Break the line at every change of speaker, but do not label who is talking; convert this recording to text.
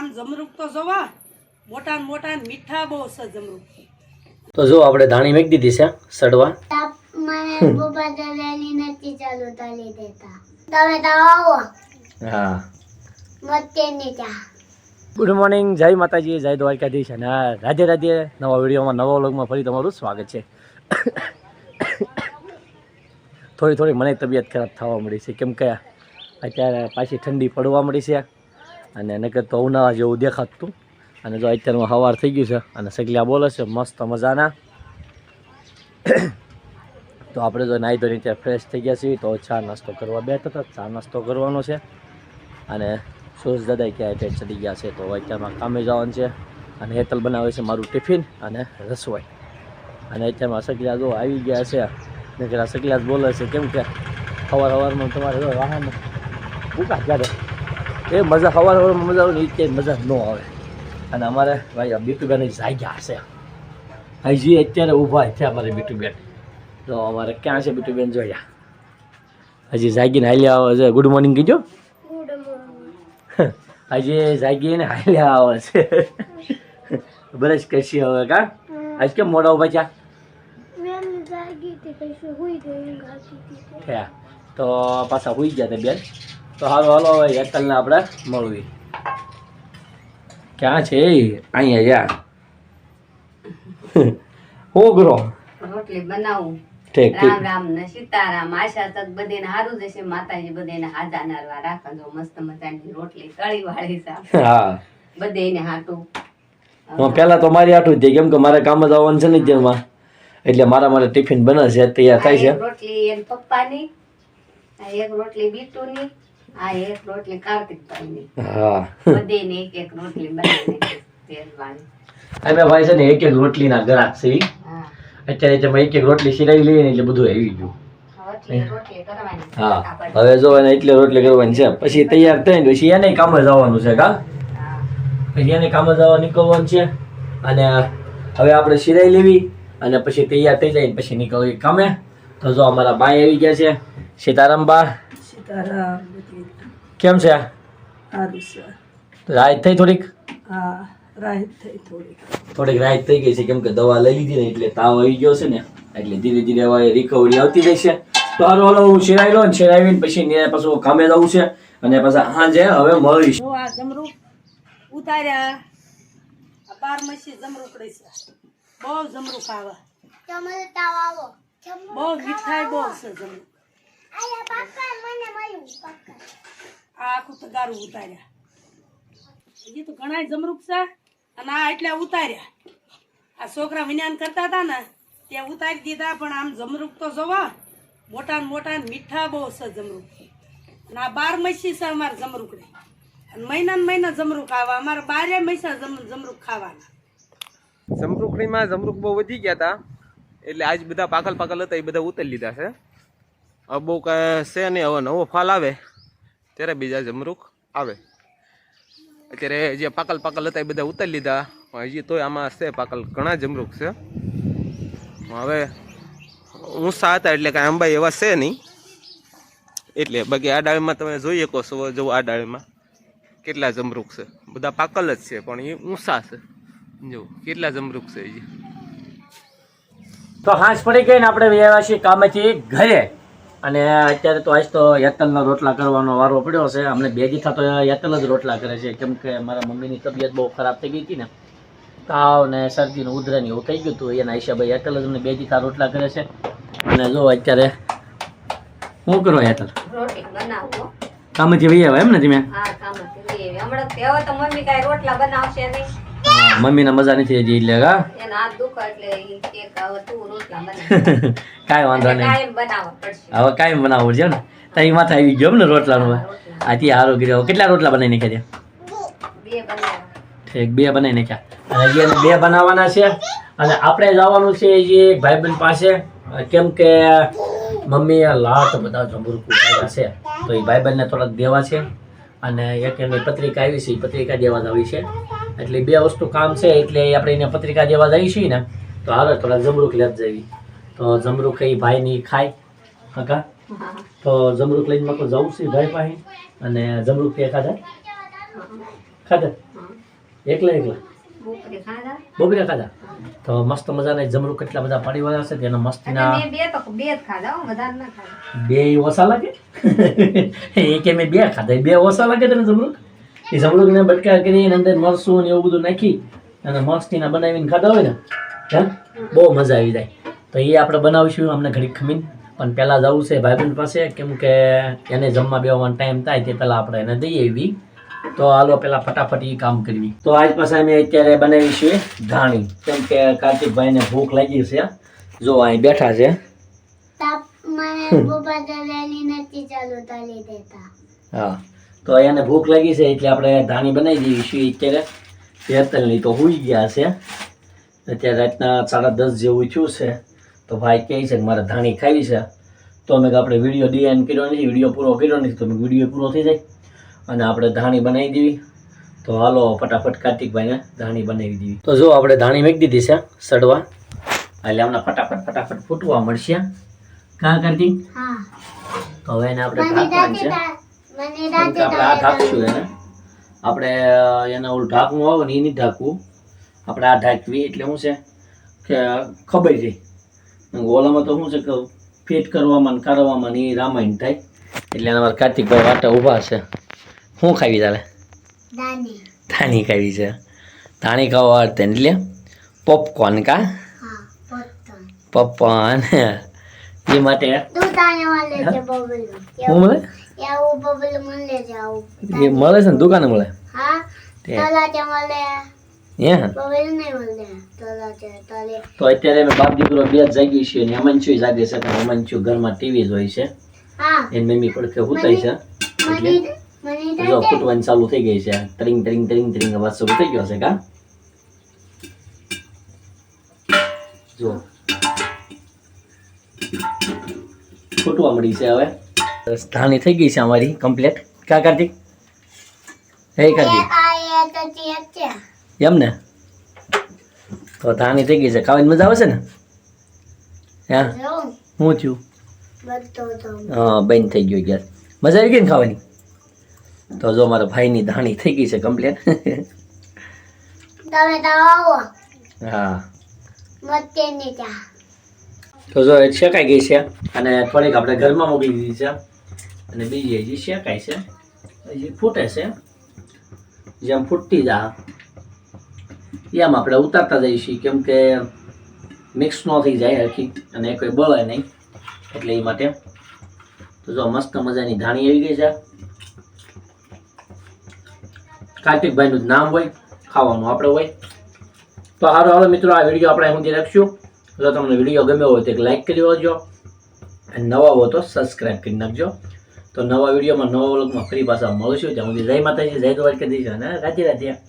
આમ જમરૂક તો જોવા મોટા ને મોટા ને મીઠા બહુ છે જમરૂક.
તો જો આપણે ધાણી મેક દીધી છે સડવા.
મને પપ્પા દાદાની નથી ચાલુ તાલી દેતા. તમે તો આવો.
હા.
મતે ને ત્યાં
ગુડ મોર્નિંગ જય માતાજી જય દ્વારકાધીશ અને રાધે રાધે નવા વિડીયોમાં નવા વ્લોગમાં ફરી તમારું સ્વાગત છે. થોડી થોડી મને તબિયત ખરાબ થવા મળી છે. કેમ કે અત્યારે પાછી ઠંડી પડવા મળી છે. અને નકર તો ઉનાળા જેવું દેખાતું અને જો અત્યારમાં સવાર થઈ ગયું છે અને સગલિયા બોલે છે, મસ્ત મજાના. તો આપણે જો નાહી ધોઈને ત્યાં ફ્રેશ થઈ ગયા છીએ, તો ચા નાસ્તો કરવા બેઠા હતા. ચા નાસ્તો કરવાનો છે. અને સુરેશ દાદા ક્યાં એટલે ચડી ગયા છે, તો અત્યારમાં કામે જવાનું છે. અને હેતલ બનાવે છે મારું ટિફિન અને રસોઈ. અને અત્યારમાં સગલા જો આવી ગયા છે. ને સગલા જ બોલે છે. કેમ કે સવાર સવારમાં તમારે વાહન ભૂકા ક્યારે એ મજા સવાર સવારમાં મજા આવે ને એ ક્યાંય મજા ન આવે. અને અમારે ભાઈ બીટુબેન જાગ્યા હશે. હજી અત્યારે ઊભા છે અમારે બીટુબેન. તો અમારે ક્યાં છે બીટુબેન જોયા? હજી જાગીને હાલ્યા આવે છે. ગુડ મોર્નિંગ
કીજો હજી
આજે જાગીને હાલ્યા આવે છે. બ્રશ કરશી હવે કા? આજ કેમ મોડા ઊભા ચા
હતી હતી.
તો પાછા હોઈ ગયા તે બેન. તો હાલો હાલો હવે યતલને આપણે મળવી. ક્યાં છે અહીંયા યાર હું ગરો
રોટલી બનાવું.
ઠીક
રામ રામ ને સીતારામ આશા તક બધેને હારું જશે. માતાજી બધેને હાજા નારવા રાખજો મસ્ત મજાની રોટલી તળી વાળી છે.
હા.
બધેને હાટું.
હું પહેલા તો મારી આટું જ કેમ કે મારે કામ જ આવવાનું છે ને જેમાં. એટલે મારા મારે ટિફિન બનાવશે છે તૈયાર થાય છે.
રોટલી એન પપ્પાની એક રોટલી બીટુની. આ એક રોટલી કાર્તિકભાઈની
હા.
બધેને એક એક રોટલી બનાવીને તેલવાળી
અમે ભાઈ છે ને એક એક રોટલીના ગરાક છે અત્યારે તમે એક એક રોટલી સિરાઈ લઈએ ને એટલે બધું આવી ગયું. હા હવે જો એને એટલે રોટલી કરવાની છે. પછી તૈયાર થઈને પછી એને કામે જવાનું છે કા? પછી એને કામે જવા નીકળવાનું છે. અને હવે આપણે સિરાઈ લેવી અને પછી તૈયાર થઈ જાય ને પછી નીકળવી કામે. તો જો અમારા બાઈ આવી ગયા છે. સીતારામ બા.
બધી
કેમ છે
સારું છે.
રાહત થઈ થોડીક?
હા રાહત થઈ થોડીક.
થોડીક રાહત થઈ ગઈ છે કેમ કે દવા લઈ લીધી ને એટલે તાવ આવી ગયો છે ને એટલે ધીરે ધીરે હવે રિકવરી આવતી રહેશે તો હાલો હાલો હું શેરાઈ લો ને શેરાવીને પછી ને પાછું કામે જવું છે અને પાછા સાંજે હવે મળીશ.
જમરૂક ઉતાર્યા. આ બાર મસી જમરૂકડી છે. બહુ જમરૂક આવો. બહુ મીઠાઈ બહુ છે જમરૂક. આખું તગારું ઉતાર્યા. હજી તો ઘણા જમરૂક છે અને આ એટલે ઉતાર્યા. આ છોકરા વિજ્ઞાન કરતા હતા ને ત્યાં ઉતારી દીધા પણ આમ જમરૂક તો જોવા મોટા ને મોટા ને મીઠા બહુ છે જમરૂક. અને આ બાર મૈસી છે અમારે જમરૂકડી અને મહિના ને મહિના જમરૂક ખાવા અમારે બારે મૈસા જમ- જમરૂક ખાવાના.
જમરૂખડીમાં જમરૂખ બહુ વધી ગયા હતા એટલે આજ બધા પાકલ પાકલ હતા એ બધા ઉતરી લીધા છે. હવે બહુ કાંઈ છે નહીં હવે, નવો ફાલ આવે, ત્યારે બીજા જમરૂખ આવે. અત્યારે જે પાકલ પાકલ હતા એ બધા ઉતારી લીધા, પણ હજી તોય આમાં છે પાકલ, ઘણા જમરૂખ છે. હવે ઊંસા હતા એટલે કાંઈ અંબાઈ એવા છે નહીં. એટલે બાકી આ ડાળીમાં તમે જોઈ શકો છો, જો આ ડાળીમાં કેટલા જમરૂખ છે. બધા પાકલ જ છે, પણ એ ઊંસા છે. જો, કેટલા જમરૂખ છે હજી.
તો હાંસ પડી ગઈ ને આપણે વ્યવા કામેથી ઘરે. અને અત્યારે તો આજ તો યતલના રોટલા કરવાનો વારો પડ્યો છે. અમને બે દીથા તો યતલ જ રોટલા કરે છે. કેમ કે મારા મમ્મીની તબિયત બહુ ખરાબ થઈ ગઈ હતી ને તાવ ને શરદીનું ને એવું થઈ ગયું હતું. એના હિસાબે યતલ જ અમને બે દીથા રોટલા કરે છે. અને જો અત્યારે શું કરો યતલ કામ જેવી આવે એમ ને તમે?
હા કામ હતી હમણાં તે તો મમ્મી કાંઈ રોટલા બનાવશે નહીં.
મમ્મીને મજા નથી હજી એટલે હા કાંઈ વાંધો નહીં. હવે કાંઈ બનાવવું છે ને? તારી માથે આવી ગયો ને રોટલાનું? આથી સારું કર્યું. કેટલા રોટલા બનાવી નાખ્યા ઠીક બે બનાવી નાખ્યા. અને એને બે બનાવવાના છે. અને આપણે જવાનું છે એ ભાઈબંધ પાસે. કેમ કે મમ્મીએ લાટ બધા જમરૂક છે. તો એ ભાઈબંધને થોડાક દેવા છે. અને એક એમની પત્રિકા આવી છે. એ પત્રિકા દેવા જવી છે. એટલે બે વસ્તુ કામ છે એટલે આપણે એને પત્રિકા દેવા જઈએ છીએ ને તો હાલો થોડાક જમરૂક લેત જવી તો જમરૂક એ ભાઈની ખાય કાકા તો જમરૂક લઈને મકો જવું છે ભાઈ પાસે અને જમરૂક તે ખાધા? ખાધા? એકલા એકલા?
બપોરે ખાધા?
તો મસ્ત મજાના જમરૂ કેટલા બધા પાડી વાળા છે તેના મસ્તીના
બે તો બે જ ખાધા વધારે ના ખાધા.
બે ઓછા લાગે? એ કે મેં બે ખાધા બે ઓછા લાગે તને જમરૂક? એ સમૃદ્ધિને બટકા કરીને અંદર મરસું ને એવું બધું નાખી અને મસ્તીના બનાવીને ખાધા હોય ને હા? બહુ મજા આવી જાય. તો એ આપણે બનાવીશું અમને ઘડી ખમીને. પણ પહેલાં જવું છે ભાઈબંધ પાસે કેમ કે એને જમવા બેવાનો ટાઈમ થાય તે પહેલાં આપણે એને દઈએ એવી તો હાલો પેલા ફટાફટ એ કામ કરવી તો આજ પાસે અમે અત્યારે બનાવીશું ધાણી. કેમ કે કાર્તિકભાઈને ભૂખ લાગી છે જો અહીં બેઠા છે. હા. તો એને ભૂખ લાગી છે એટલે આપણે ધાણી બનાવી દઈએ છીએ અત્યારે. હેતલની તો હોઈ ગયા છે. અત્યારે રાતના સાડા દસ જેવું થયું છે. તો ભાઈ કહે છે કે મારે ધાણી ખાવી છે. તો અમે આપણે વીડિયો ડિઝાઇન કર્યો નથી વીડિયો પૂરો કર્યો નથી તો વીડિયો પૂરો થઈ જાય. અને આપણે ધાણી બનાવી દેવી. તો હાલો ફટાફટ કાર્તિકભાઈને ધાણી બનાવી દેવી. તો જો આપણે ધાણી મેકી દીધી છે સડવા. એટલે હમણાં ફટાફટ ફટાફટ ફૂટવા મળશે. કા કાર્તિક? તો હવે એને આપણે
મને
છે. આપણે આ ઢાંકશું એને. આપણે એને ઓલું ઢાંકવું આવે ને એ નહીં ઢાંકવું. આપણે આ ઢાંકવી એટલે શું છે કે ખબર રહી ઓલામાં તો શું છે કે ફિટ કરવામાં ને કરવામાં એ રામાયણ થાય. એટલે એના મારા કાર્તિકભાઈ વાટા ઊભા છે. શું ખાવી તારે? ધાણી ખાવી છે. ધાણી ખાવા વાળતે એટલે પોપકોર્ન કા? પપ્પા એ માટે
તું
એ મળે છે ને દુકાને મળે?
હા?
તે. અત્યારે અમે બાપ દીકરો બે જ જાગી છીએ અને અમનચુ જાગે છે પણ અમનચુ ઘરમાં ટીવી જ હોય છે. એની મમ્મી પડખે હુતાઈ છે. જો ફૂટવાની ચાલુ થઈ ગઈ છે. ત્રિંગ ત્રિંગ ત્રિંગ ત્રિંગ અવાજ શરૂ થઈ ગયો છે કા? જો. ફૂટવા મળી છે હવે. સ્થાની થઈ ગઈ છે અમારી કમ્પ્લીટ કા કાર્તિક? હે કાર્તિક.
એ કરતી
એમ ને? તો ધાણી થઈ ગઈ છે. ખાવાની મજા આવે છે ને? હા? હું થયું? હા બંધ થઈ ગયો ગેસ મજા આવી ગઈ ને ખાવાની? તો જો મારા ભાઈની ધાણી થઈ ગઈ છે કમ્પ્લીટ
તમે
હા. તો જો શેકાઈ ગઈ છે અને થોડીક આપણે ઘરમાં મૂકી દીધી છે. અને બીજી હજી શેકાય છે હજી ફૂટે છે. જેમ ફૂટતી જા એમ આપણે ઉતારતા જઈશું કેમ કે મિક્સ ન થઈ જાય હરખી અને કોઈ બળે નહીં, એટલે એ માટે. તો જો મસ્ત મજાની ધાણી આવી ગઈ છે. કાર્તિકભાઈનું જ નામ હોય, ખાવાનું આપણે હોય. તો સારું હાલો મિત્રો, આ વીડિયો આપણે સુધી રાખશું. જો તમને વીડિયો ગમ્યો હોય તો એક લાઇક કરી દેજો. અને નવા હો તો સબસ્ક્રાઈબ કરી નાખજો. તો નવા વિડીયોમાં, નવા વ્લોગમાં ફરી પાછા મળશું. ત્યાં સુધી જય માતાજી, જય દ્વારકાધીશ અને રાજી રાધે.